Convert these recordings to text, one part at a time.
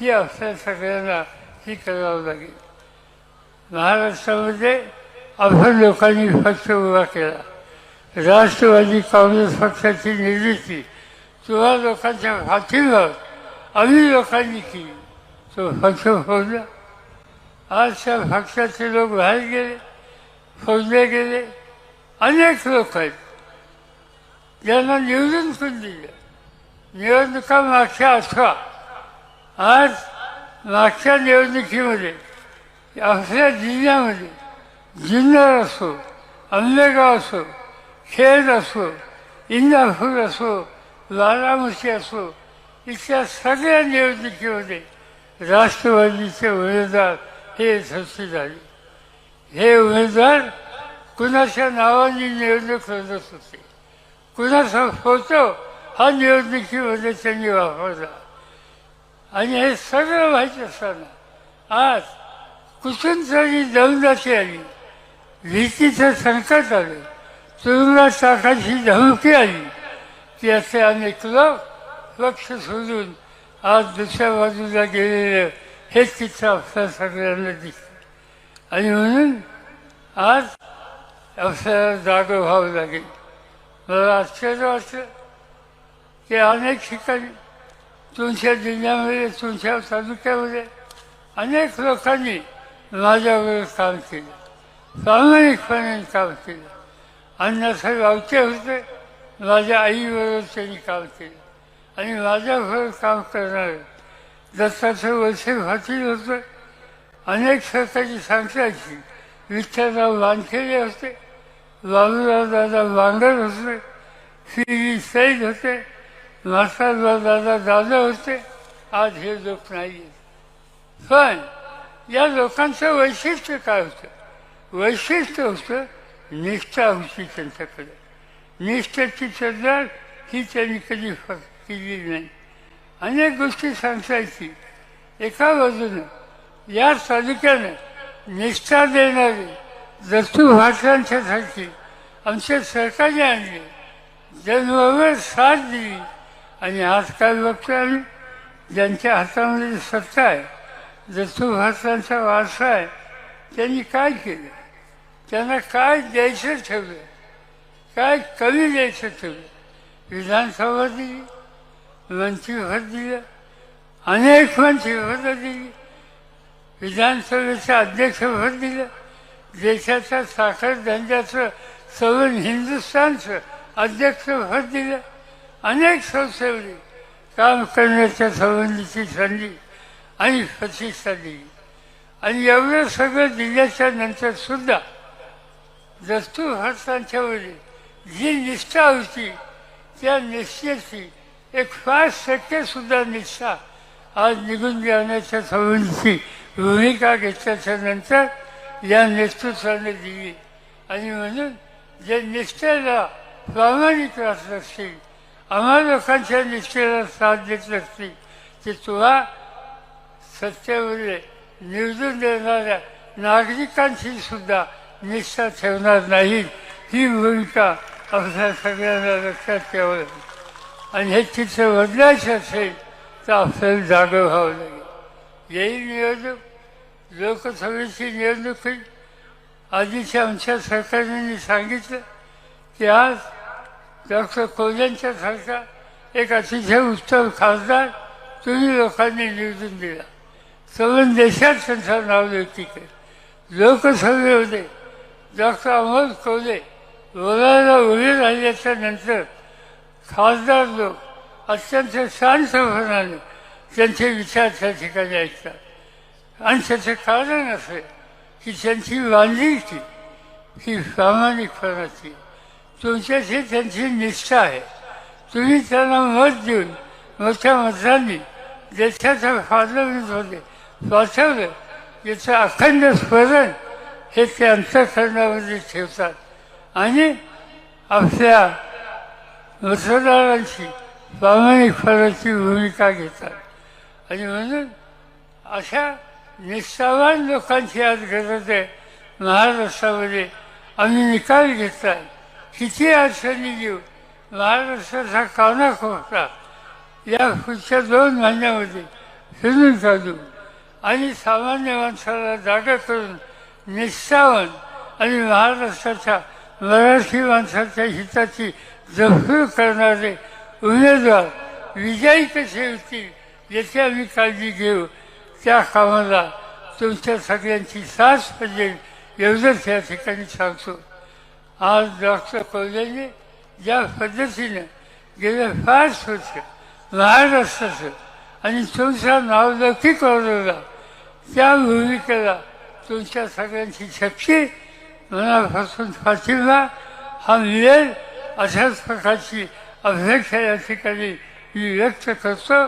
ही आपल्या सगळ्यांना ही करावं लागेल. महाराष्ट्रामध्ये आपण लोकांनी पक्ष उभा केला. राष्ट्रवादी काँग्रेस पक्षाची निर्मिती किंवा लोकांच्या हातीवर आम्ही लोकांनी केली. तो पक्ष फोडला. आज त्या पक्षाचे लोक बाहेर गेले फोडले गेले. अनेक लोक आहेत. ज्यांना निवडून पण दिलं? निवडणुका मागच्या अठरा. आज मागच्या निवडणुकीमध्ये आपल्या जिल्ह्यामध्ये जुन्नर असो आंबेगाव असो खेड असो इंदापूर असो बारामती असो इथल्या सगळ्या निवडणुकीमध्ये राष्ट्रवादीचे उमेदवार हे यशस्वी झाले. हे उमेदवार कुणाच्या नावाने निवडणूक लढत होते? कुणाचा फोटो हा निवडणुकीमध्ये त्यांनी वापरला? आणि हे सगळं माहीत असताना आज कुठून तरी आली. भीतीचं संकट आलं. तुरुंगात टाकायची धमकी आली. की असे अनेक लोक लक्ष सोडून आज दुसऱ्या बाजूला गेलेलं हे चित्र आपल्या सगळ्यांना दिसतं आणि म्हणून आज आपल्याला जागं व्हावं लागेल. मला आश्चर्य वाटतं की अनेक ठिकाणी तुमच्या जिल्ह्यामध्ये तुमच्या तालुक्यामध्ये अनेक लोकांनी माझ्याबरोबर काम केलं. प्रामाणिकपणे काम केलं. अण्णासाहेब आवटे होते माझ्या आईबरोबर त्यांनी काम केलं. आणि माझ्याबरोबर काम करणारे दत्ताचं वर्षे पाटील होतं अनेक सरकारी सांगतायची विठ्ठलराव वानखेडे होते बाबूराव दादा बांगर होते श्री सैद होते मास्टरराव दादा दादा होते. आज हे लोक नाही आहेत पण या लोकांचं वैशिष्ट्य काय होतं? वैशिष्ट्य होतं निष्ठा होती त्यांच्याकडे. निष्ठाची श्रद्धा ही त्यांनी कधी फक्त केली नाही. अनेक गोष्टी सांगतायची एका बाजूनं या तालुक्यानं निष्ठा देणारे दत्तू भाषांच्यासाठी आमचे सरकारने आणले. जन्मभर साथ दिली. आणि आज काय बघतो आम्ही ज्यांच्या हातामध्ये सत्ता आहे दत्तू वारसा आहे त्यांनी काय केलं? त्यांना काय द्यायचं ठेवलं काय कमी द्यायचं ठेवलं विधानसभा दिली मंत्रिपद दिलं अनेक मंत्रिपदं दिली विधानसभेचं अध्यक्षपद दिलं देशाच्या साखर धंद्याचं सवन हिंदुस्थानचं अध्यक्षपद दिलं अनेक संस्थेमध्ये काम करण्याच्या संबंधीची संधी आणि प्रतिष्ठा दिली आणि एवढं सगळं दिल्याच्या नंतर सुद्धा दस्तू भारतांच्यावरील जी निष्ठा होती त्या निष्ठेची एक पाच टक्के सुद्धा निष्ठा आज निघून जाण्याच्या संबंधीची भूमिका घेतल्याच्या नंतर या नेतृत्वाने दिली. आणि म्हणून जे निष्ठेला प्रामाणिक राहत असतील आम्हा लोकांच्या निष्ठेला साथ देत असतील की तुला सत्तेवरील निवडून देणाऱ्या नागरिकांची सुद्धा निष्ठा ठेवणार नाही. ही भूमिका आपल्या सगळ्यांना लक्षात ठेवावं लागेल. आणि हे चित्र बदलायचं असेल तर आपल्याला जागं व्हावं लागेल. येईल निवडणूक लोकसभेची निवडणूक आधीच्या आमच्या सरकारने सांगितलं की आज डॉक्टर कोल्यांच्यासारखा एक अतिशय उत्तम खासदार तुम्ही लोकांनी निवडून दिला. सगळं देशात त्यांचं नाव लौकिक आहे लोकसभेमध्ये डॉक्टर अमोल कोल्हे बोलायला उभे राहिल्याच्या नंतर खासदार लोक अत्यंत शांतपणाने त्यांचे विचार त्या ठिकाणी ऐकतात. आणि त्याचं कारण असे की त्यांची बांधिलकी ही प्रामाणिकपणाची तुमच्याशी त्यांची निष्ठा आहे. तुम्ही त्यांना मत देऊन मोठ्या मतांनी देशाच्या होते. पाठवलं याचं अखंड स्मरण हे ते अंतकरणामध्ये ठेवतात. आणि आपल्या मतदारांची प्रामाणिकपणाची भूमिका घेतात. आणि म्हणून अशा निष्ठावान लोकांची आज गरज आहे. महाराष्ट्रामध्ये आम्ही निकाल घेतलाय. किती अडचणी देऊ महाराष्ट्राचा काना कानाकोपरा या पुढच्या दोन महिन्यामध्ये फिरून काढू आणि सामान्य माणसाला जागा करून निष्ठावन आणि महाराष्ट्राच्या मराठी माणसाच्या हिताची जपूर करणारे उमेदवार विजयी कसे होतील याची आम्ही काळजी घेऊ. त्या कामाला तुमच्या सगळ्यांची साथ पाहिजे एवढंच या ठिकाणी सांगतो. आज डॉक्टर कोल्हेने ज्या पद्धतीनं गेल्या पाच वर्ष महाराष्ट्राचं आणि तुमचा नावलौकिक वाढवला त्या भूमिकेला तुमच्या सगळ्यांची शक्ती मनापासून पाठिंबा हा मिळेल अशाच प्रकारची अपेक्षा या ठिकाणी मी व्यक्त करतो.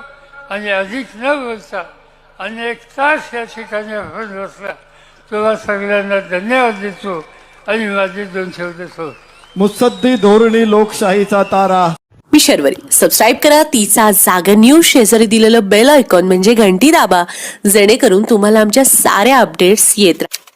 आणि अधिक न बोलता अनेक तास या ठिकाणी आपण बसला. तुला सगळ्यांना धन्यवाद देतो. आणि माझे दोन शब्द सोडतो मुत्सद्दी धोरणी लोकशाहीचा तारा. मी शर्वरी. सबस्क्राईब करा. तिचा जागर न्यूज शेजारी दिलेलं बेल आयकॉन म्हणजे घंटी दाबा. जेणेकरून तुम्हाला आमच्या साऱ्या अपडेट्स येत राहतील